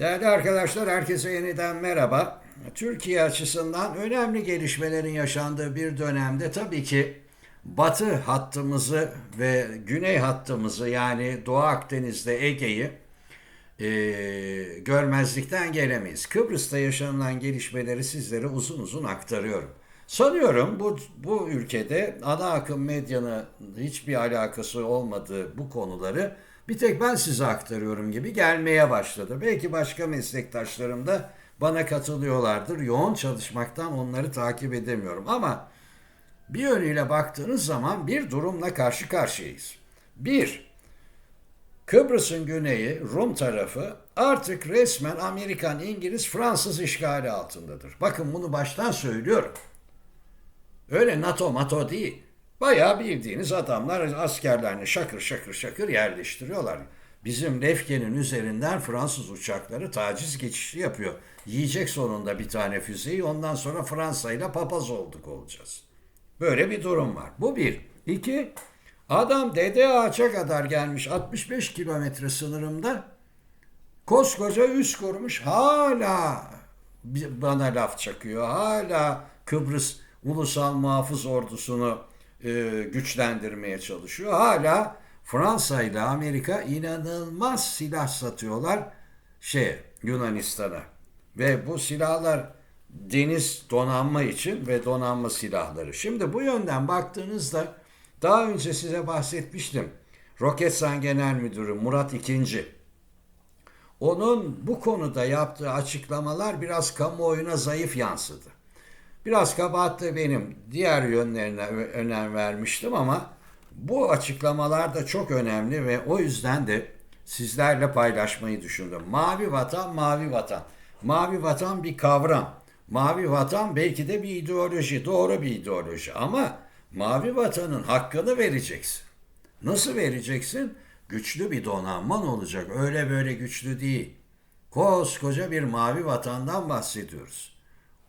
Değerli arkadaşlar, herkese yeniden merhaba. Türkiye açısından önemli gelişmelerin yaşandığı bir dönemde tabii ki batı hattımızı ve güney hattımızı yani Doğu Akdeniz'de Ege'yi e, görmezlikten gelemeyiz. Kıbrıs'ta yaşanılan gelişmeleri sizlere uzun uzun aktarıyorum. Sanıyorum bu, bu ülkede ana akım medyanın hiçbir alakası olmadığı bu konuları bir tek ben size aktarıyorum gibi gelmeye başladı. Belki başka meslektaşlarım da bana katılıyorlardır. Yoğun çalışmaktan onları takip edemiyorum ama bir yönüyle baktığınız zaman bir durumla karşı karşıyayız. Bir, Kıbrıs'ın güneyi, Rum tarafı artık resmen Amerikan, İngiliz, Fransız işgali altındadır. Bakın bunu baştan söylüyorum. Öyle NATO mato değil. Bayağı bildiğiniz adamlar askerlerini şakır şakır şakır yerleştiriyorlar. Bizim Lefke'nin üzerinden Fransız uçakları taciz geçişi yapıyor. Yiyecek sonunda bir tane füzeyi ondan sonra Fransa ile papaz olduk olacağız. Böyle bir durum var. Bu bir. İki, adam Dede Ağaç'a kadar gelmiş 65 kilometre sınırımda koskoca üs kurmuş hala bana laf çakıyor. Hala Kıbrıs Ulusal Muhafız Ordusunu e, güçlendirmeye çalışıyor. Hala Fransa ile Amerika inanılmaz silah satıyorlar şey Yunanistan'a. Ve bu silahlar deniz donanma için ve donanma silahları. Şimdi bu yönden baktığınızda daha önce size bahsetmiştim. Roketsan Genel Müdürü Murat İkinci. Onun bu konuda yaptığı açıklamalar biraz kamuoyuna zayıf yansıdı. Biraz kabahat da benim. Diğer yönlerine önem vermiştim ama bu açıklamalar da çok önemli ve o yüzden de sizlerle paylaşmayı düşündüm. Mavi vatan, mavi vatan. Mavi vatan bir kavram. Mavi vatan belki de bir ideoloji, doğru bir ideoloji ama mavi vatanın hakkını vereceksin. Nasıl vereceksin? Güçlü bir donanman olacak. Öyle böyle güçlü değil. Koskoca bir mavi vatandan bahsediyoruz.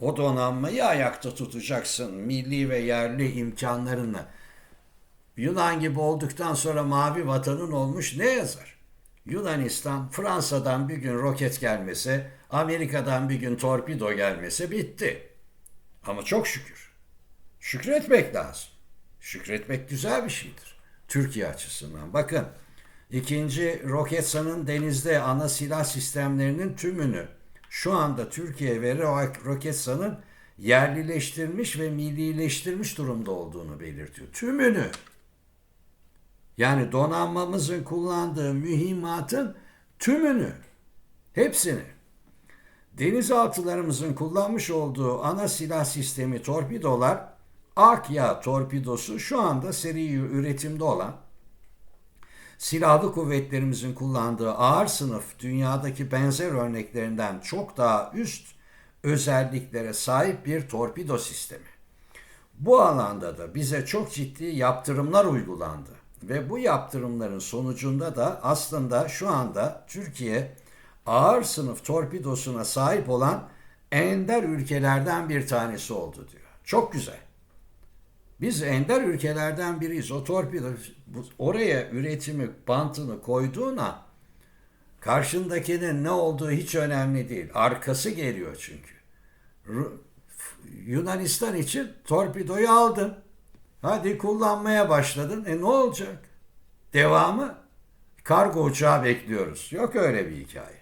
O donanmayı ayakta tutacaksın milli ve yerli imkanlarınla. Yunan gibi olduktan sonra mavi vatanın olmuş ne yazar? Yunanistan, Fransa'dan bir gün roket gelmese, Amerika'dan bir gün torpido gelmese bitti. Ama çok şükür. Şükretmek lazım. Şükretmek güzel bir şeydir. Türkiye açısından. Bakın, ikinci Roketsan'ın denizde ana silah sistemlerinin tümünü şu anda Türkiye ve Roketsan'ın yerlileştirmiş ve millileştirmiş durumda olduğunu belirtiyor. Tümünü. Yani donanmamızın kullandığı mühimmatın tümünü. Hepsini. Denizaltılarımızın kullanmış olduğu ana silah sistemi torpidolar Akya torpidosu şu anda seri üretimde olan silahlı kuvvetlerimizin kullandığı ağır sınıf dünyadaki benzer örneklerinden çok daha üst özelliklere sahip bir torpido sistemi. Bu alanda da bize çok ciddi yaptırımlar uygulandı ve bu yaptırımların sonucunda da aslında şu anda Türkiye ağır sınıf torpidosuna sahip olan ender ülkelerden bir tanesi oldu diyor. Çok güzel. Biz ender ülkelerden biriyiz. O torpido oraya üretimi bantını koyduğuna karşındakinin ne olduğu hiç önemli değil. Arkası geliyor çünkü. Yunanistan için torpidoyu aldın. Hadi kullanmaya başladın. E ne olacak? Devamı kargo uçağı bekliyoruz. Yok öyle bir hikaye.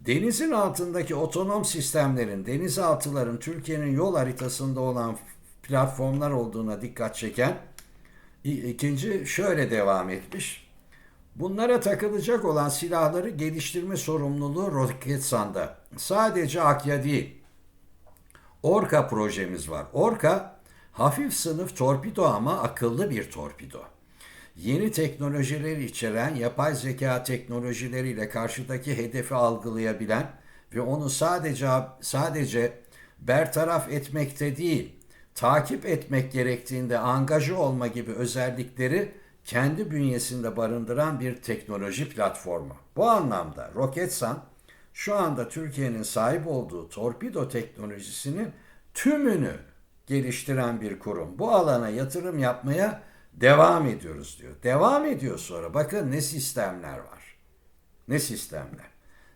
Denizin altındaki otonom sistemlerin, denizaltıların Türkiye'nin yol haritasında olan platformlar olduğuna dikkat çeken ikinci şöyle devam etmiş. Bunlara takılacak olan silahları geliştirme sorumluluğu Roketsan'da. Sadece Akya değil. Orka projemiz var. Orka hafif sınıf torpido ama akıllı bir torpido. Yeni teknolojileri içeren yapay zeka teknolojileriyle karşıdaki hedefi algılayabilen ve onu sadece sadece bertaraf etmekte değil, takip etmek gerektiğinde angaja olma gibi özellikleri kendi bünyesinde barındıran bir teknoloji platformu. Bu anlamda Roketsan şu anda Türkiye'nin sahip olduğu torpido teknolojisinin tümünü geliştiren bir kurum. Bu alana yatırım yapmaya devam ediyoruz diyor. Devam ediyor sonra. Bakın ne sistemler var. Ne sistemler.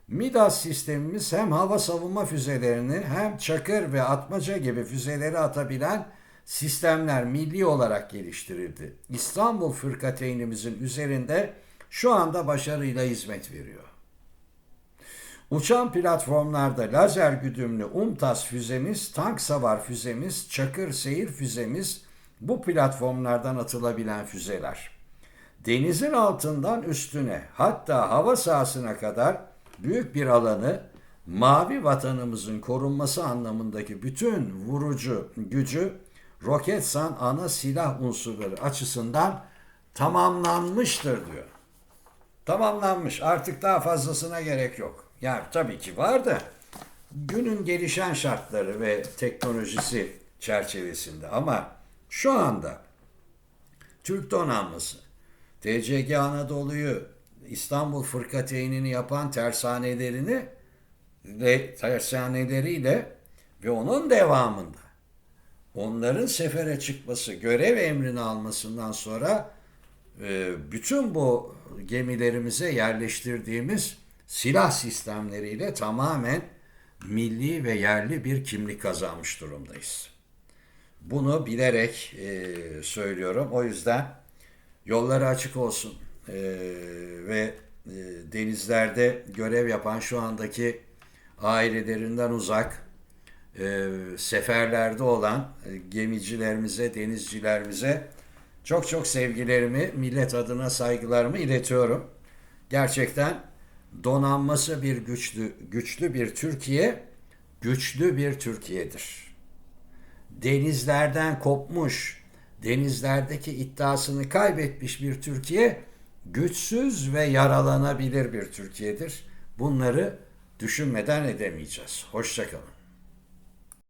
Midas sistemimiz hem hava savunma füzelerini hem Çakır ve Atmaca gibi füzeleri atabilen sistemler milli olarak geliştirildi. İstanbul Fırkateynimizin üzerinde şu anda başarıyla hizmet veriyor. Uçan platformlarda lazer güdümlü UMTAS füzemiz, tank savar füzemiz, Çakır seyir füzemiz bu platformlardan atılabilen füzeler. Denizin altından üstüne hatta hava sahasına kadar büyük bir alanı mavi vatanımızın korunması anlamındaki bütün vurucu gücü Roketsan ana silah unsurları açısından tamamlanmıştır diyor. Tamamlanmış. Artık daha fazlasına gerek yok. Yani tabii ki var da günün gelişen şartları ve teknolojisi çerçevesinde ama şu anda Türk donanması TCG Anadolu'yu İstanbul Fırkateynini yapan tersanelerini ve tersaneleriyle ve onun devamında onların sefere çıkması, görev emrini almasından sonra e, bütün bu gemilerimize yerleştirdiğimiz silah sistemleriyle tamamen milli ve yerli bir kimlik kazanmış durumdayız. Bunu bilerek e, söylüyorum. O yüzden yolları açık olsun E, ve e, denizlerde görev yapan şu andaki ailelerinden uzak e, seferlerde olan e, gemicilerimize, denizcilerimize çok çok sevgilerimi, millet adına saygılarımı iletiyorum. Gerçekten donanması bir güçlü, güçlü bir Türkiye, güçlü bir Türkiye'dir. Denizlerden kopmuş, denizlerdeki iddiasını kaybetmiş bir Türkiye, güçsüz ve yaralanabilir bir Türkiye'dir. Bunları düşünmeden edemeyeceğiz. Hoşçakalın.